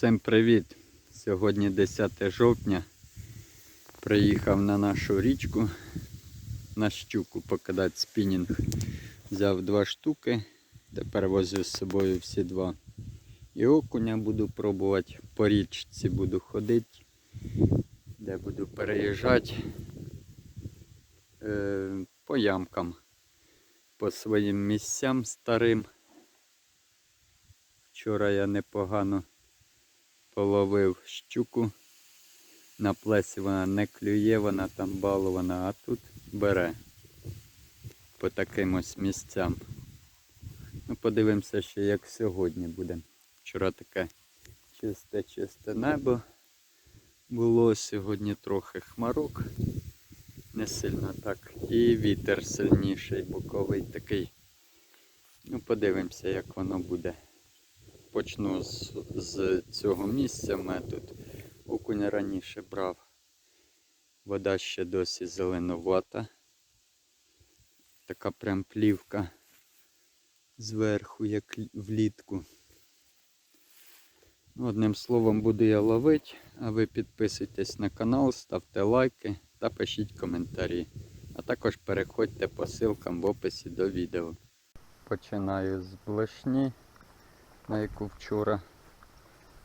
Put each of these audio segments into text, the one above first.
Всім привіт! Сьогодні 10 жовтня. Приїхав на нашу річку на щуку покидати спінінг. Взяв два штуки, тепер возю з собою всі два. І окуня буду пробувати, по річці буду ходити, де буду переїжджати е, по ямкам, по своїм місцям старим. Вчора я непогано половив щуку. На плесі вона не клює, вона там балована, а тут бере по таким ось місцям. Ну, подивимося ще, як сьогодні буде. Вчора таке чисте-чисте небо було, сьогодні трохи хмарок, не сильно так. І вітер сильніший, боковий такий. Ну, подивимося, як воно буде почну з, з цього місця. Ми тут окуня раніше брав. Вода ще досі зеленувата. Така прям плівка зверху, як влітку. Ну, Одним словом, буду я ловити, а ви підписуйтесь на канал, ставте лайки та пишіть коментарі. А також переходьте по ссылкам в описі до відео. Починаю з блешні на яку вчора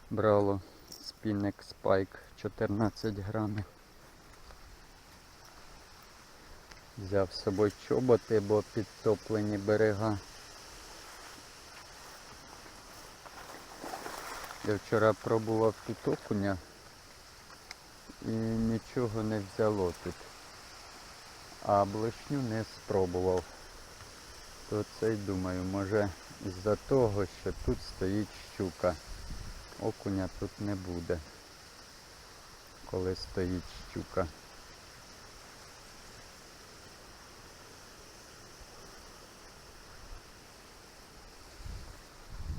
брало спінник спайк 14 грамів. Взяв з собою чоботи, бо підтоплені берега. Я вчора пробував тут окуня і нічого не взяло тут. А блешню не спробував. То це й думаю, може із-за того, що тут стоїть щука. Окуня тут не буде, коли стоїть щука.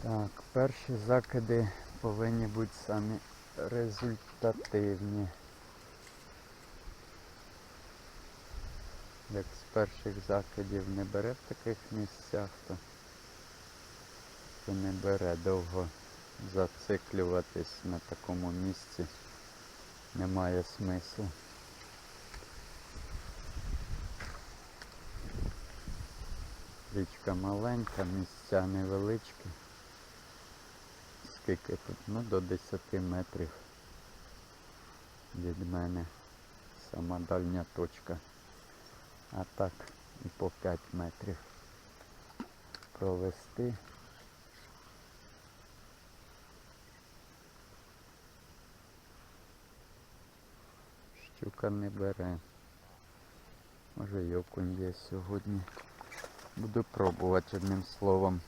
Так, перші закиди повинні бути самі результативні. Як з перших закидів не бере в таких місцях, то то не бере довго зациклюватись на такому місці. Немає смислу. Річка маленька, місця невеличкі. Скільки тут? Ну до 10 метрів від мене. Сама дальня точка. А так і по 5 метрів провести. Щука не бере. Може й окунь є сьогодні. Буду пробувати одним словом.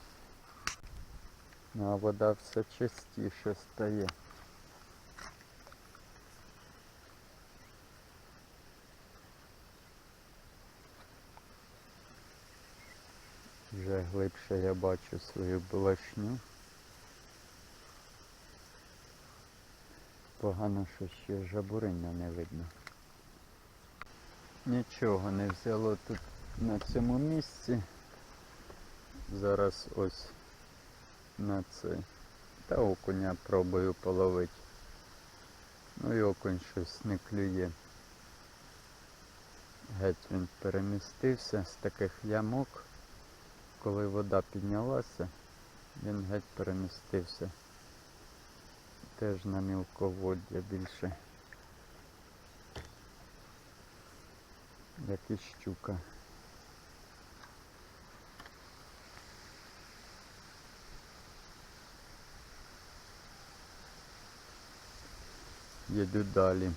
Ну а вода все частіше стає. Вже глибше я бачу свою блешню. Погано, що ще жабуриння не видно. Нічого не взяло тут на цьому місці. Зараз ось на це. Та окуня пробую половити. Ну і окунь щось не клює. Геть він перемістився з таких ямок. Коли вода піднялася, він геть перемістився. Теж на мілководдя більше. Як і щука. Їду далі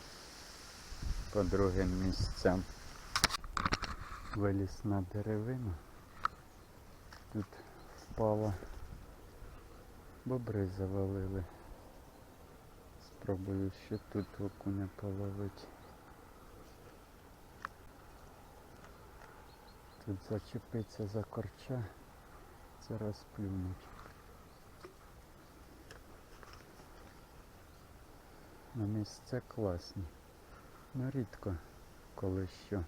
по другим місцям. Виліз на деревину. Тут впала. Бобри завалили. Спробую ще тут окуня половити. Тут зачепиться за корча, це розплюнуть. На місце класні. Ну рідко коли що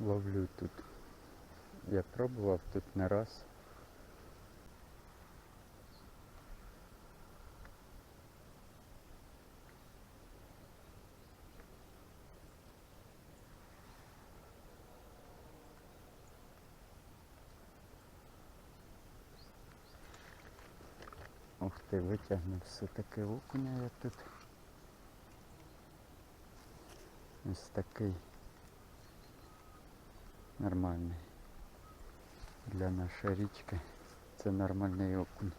ловлю тут. Я пробував тут не раз. Ух ти, витягнув все-таки окуня я тут. Ось такий нормальний. Для нашої річки це нормальний окунь.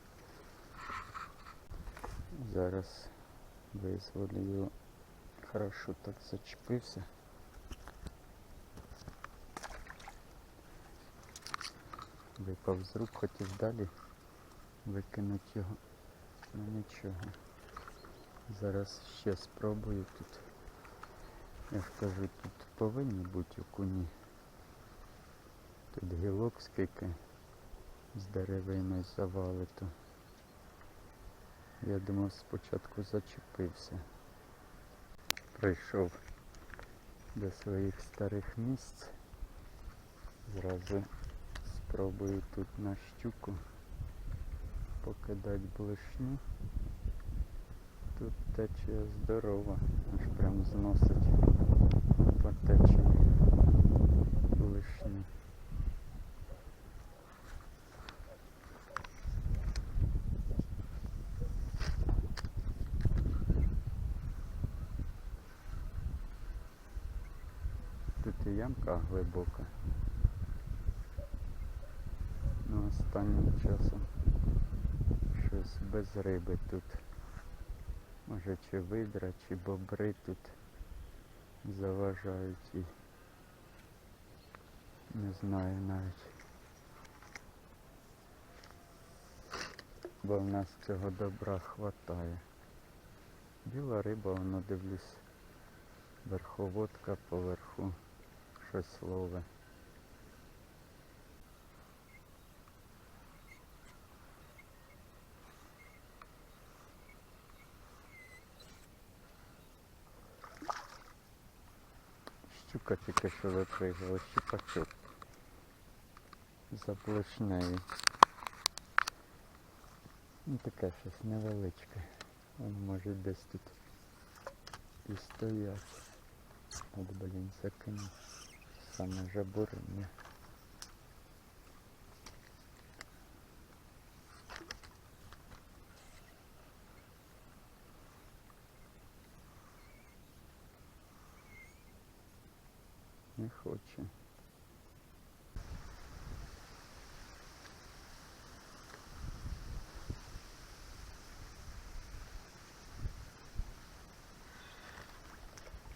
Зараз визволю його. Хорошо так зачепився. Випав з рук, хотів далі викинути його. Нічого. Зараз ще спробую тут. Я ж кажу, тут повинні бути окуні. Тут гілок скільки з деревини завали, то я думав спочатку зачепився. Прийшов до своїх старих місць. Зразу спробую тут на щуку покидати блишню. Тут течія здорова, аж прям зносить по течії блишню. Тут і ямка глибока. Ну, останнім часом без риби тут. Може чи видра, чи бобри тут заважають і не знаю навіть. Бо в нас цього добра хватає. Біла риба, воно дивлюсь, верховодка поверху щось лове. Щука тільки що випригала, щупачок. За блишнею. Ну таке щось невеличке. Воно може десь тут і стоять. От блін, закинув. Саме жабурення. Не хоче.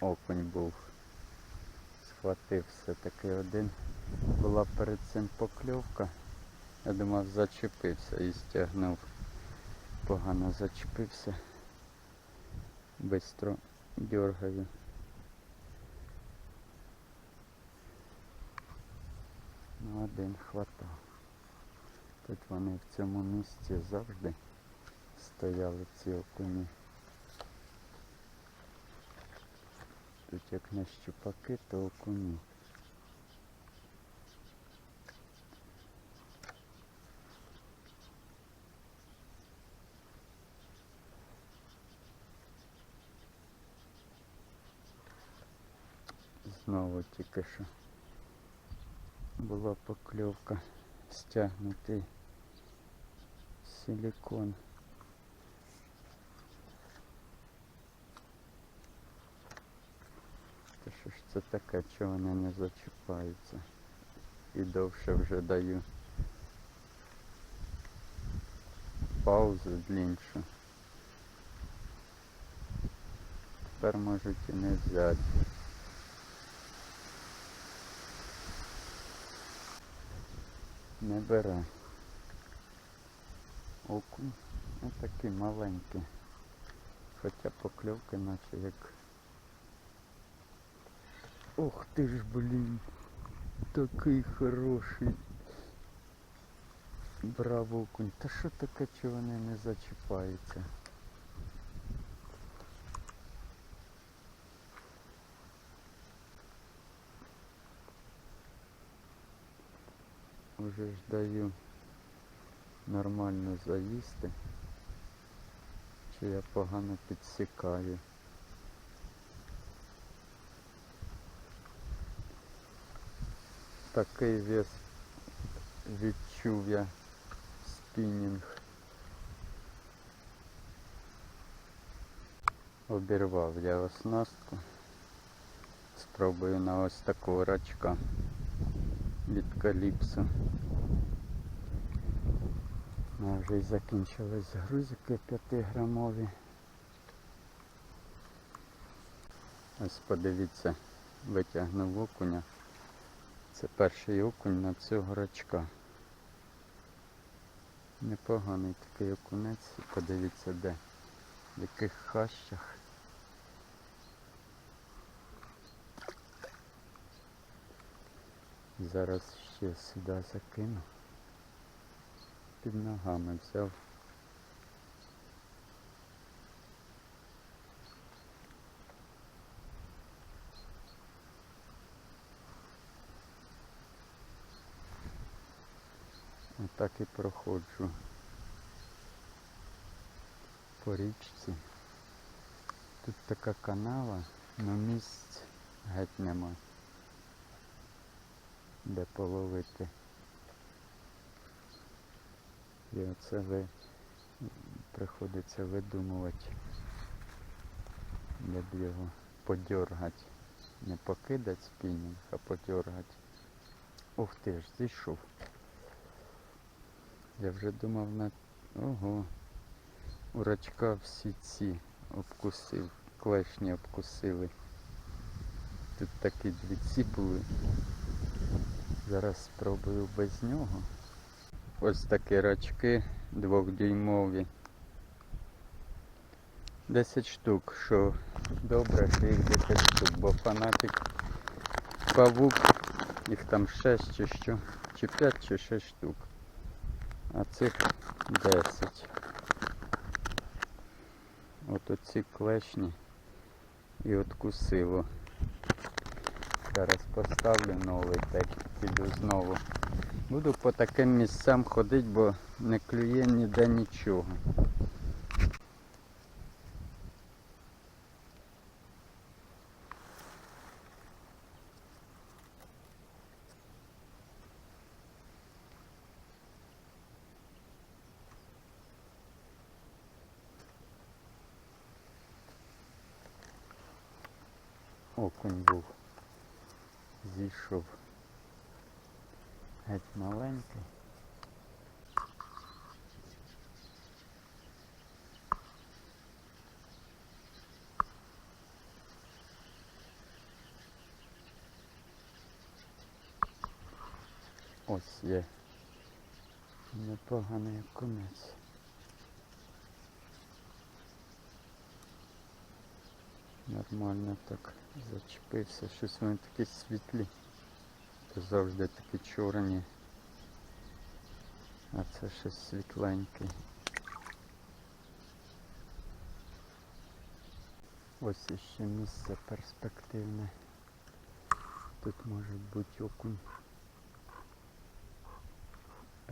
Окунь був. Схватив все-таки один. Була перед цим покльовка. Я думав зачепився і стягнув. Погано зачепився. Бистро дергаю. Ну, один хватав. Тут вони в цьому місці завжди стояли ці окуні. Тут як на щупаки, то окуні. Знову тільки що була покльовка стягнутий силикон. Та що ж це таке, чого вони не зачіпаються? І довше вже даю паузу дліншу. Тепер можуть і не взяти. Не бере. Окунь. Ось такий маленький. Хоча покльовки наче як. Ох ти ж, блін. Такий хороший. Браво окунь. Та що таке, чи вони не зачіпаються? Уже ж даю нормально заїсти. Чи я погано підсікаю. Такий вес відчув я спінінг. Обірвав я оснастку. Спробую на ось такого рачка від каліпсу. Ну, вже й закінчились грузики 5-грамові. Ось подивіться, витягнув окуня. Це перший окунь на цього рачка. Непоганий такий окунець. Подивіться де. В яких хащах. Зараз ще сюди закину. Під ногами взяв. Отак і проходжу по річці. Тут така канава, але місць геть нема. Де половити. І оце ви приходиться видумувати, б його подьоргати. Не покидати спінінг, а подьоргати. Ух ти ж, зійшов. Я вже думав на... Ого. У рачка всі ці обкусив, клешні обкусили. Тут такі дві ці були. Зараз спробую без нього. Ось такі рачки двохдюймові. 10 штук, що добре, що їх 10 штук, бо фанатик павук, їх там 6 чи що, чи 5 чи 6 штук. А цих 10. От оці клешні і откусило. Зараз поставлю новий, так піду знову. Буду по таким місцям ходити, бо не клює ніде нічого. Окунь був. Зійшов. Геть маленький. Ось є. Непоганий окунець. Нормально так зачепився. Щось вони такі світлі. Завжди такі чорні. А це щось світленький. Ось іще місце перспективне. Тут може бути окунь.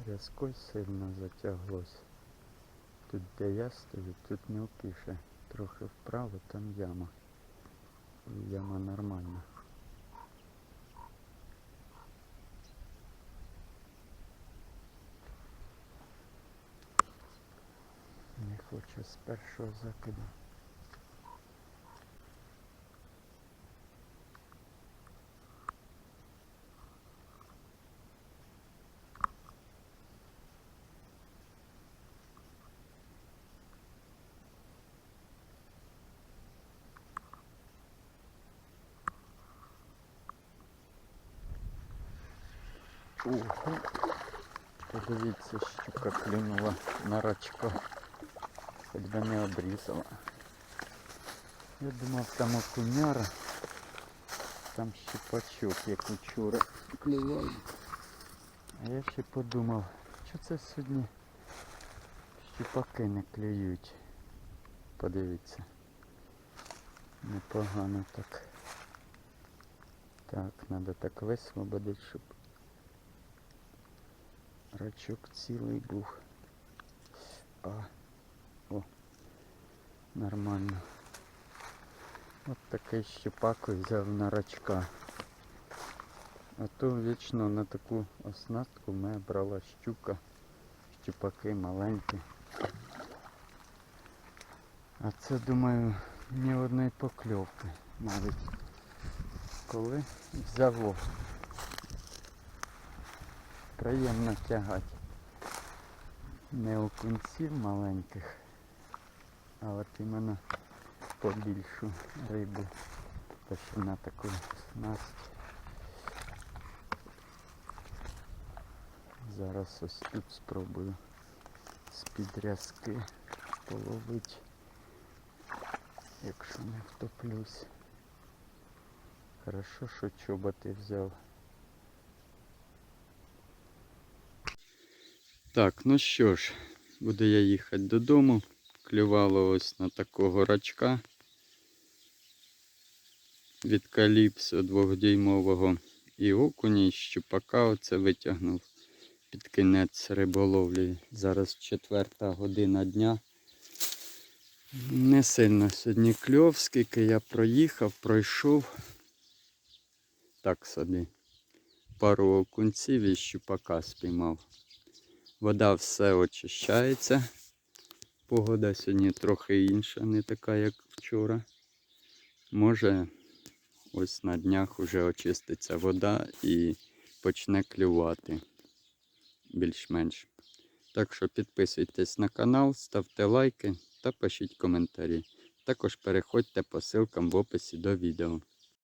Рязкой сильно затяглось. Тут де я стою, тут опіше. Трохи вправо, там яма. Яма нормальна. Не хочу з першого закиду. Ого. Подивіться, щука клюнула на рачка. Хоч би не обрізала. Я думав там окуняра, там щепачок, як учора клював. А я ще подумав, що це сьогодні щепаки не клюють. Подивіться. Непогано так. Так, треба так висвободити, щоб рачок цілий був. А, нормально. От такий щепак взяв на рачка. А то вічно на таку оснастку мене брала щука, щупаки маленькі. А це думаю ні одної покльовки навіть. Коли взяло. Приємно тягати. Не окунців маленьких, а от іменно побільшу рибу. Ще на таку снасть. Зараз ось тут спробую з-під рязки половити, якщо не втоплюсь. Хорошо, що чоботи взяв. Так, ну що ж, буду я їхати додому. Клювало ось на такого рачка від каліпсу двохдюймового. І окуні, і щупака оце витягнув під кінець риболовлі. Зараз четверта година дня. Не сильно сьогодні кльов, скільки я проїхав, пройшов. Так собі. Пару окунців і щупака спіймав. Вода все очищається. Погода сьогодні трохи інша, не така, як вчора. Може, ось на днях вже очиститься вода і почне клювати більш-менш. Так що підписуйтесь на канал, ставте лайки та пишіть коментарі. Також переходьте по ссылкам в описі до відео.